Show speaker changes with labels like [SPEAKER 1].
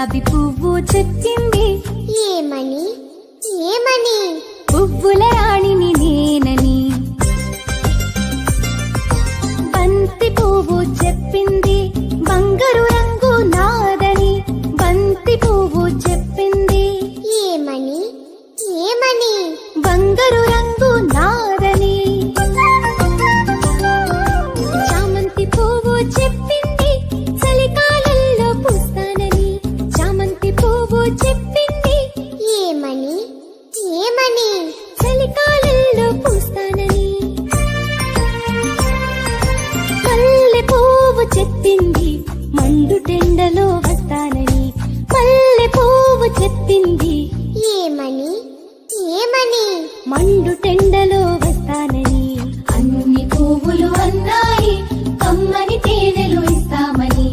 [SPEAKER 1] గులాబీ పువ్వు చెప్పింది
[SPEAKER 2] ఏమని? ఏమని?
[SPEAKER 1] పువ్వుల రాణిని నేనని. బంతి పువ్వు చెప్పింది బంగారు రంగు నాదని. బంతి పువ్వు చెప్పింది.
[SPEAKER 2] ఏమని? ఏమని?
[SPEAKER 1] బంగారు రంగు నాదని. చామంతి పువ్వు చెప్పింది చెప్పింది. ఏమని? ఏమని? చలికాలంలో పూస్తానని. మల్లె పువ్వు చెప్పింది
[SPEAKER 2] మండు
[SPEAKER 1] టెండలో వస్తానని. మల్లె పువ్వు చెప్పింది ఏమని? ఏమని? మండు టెండ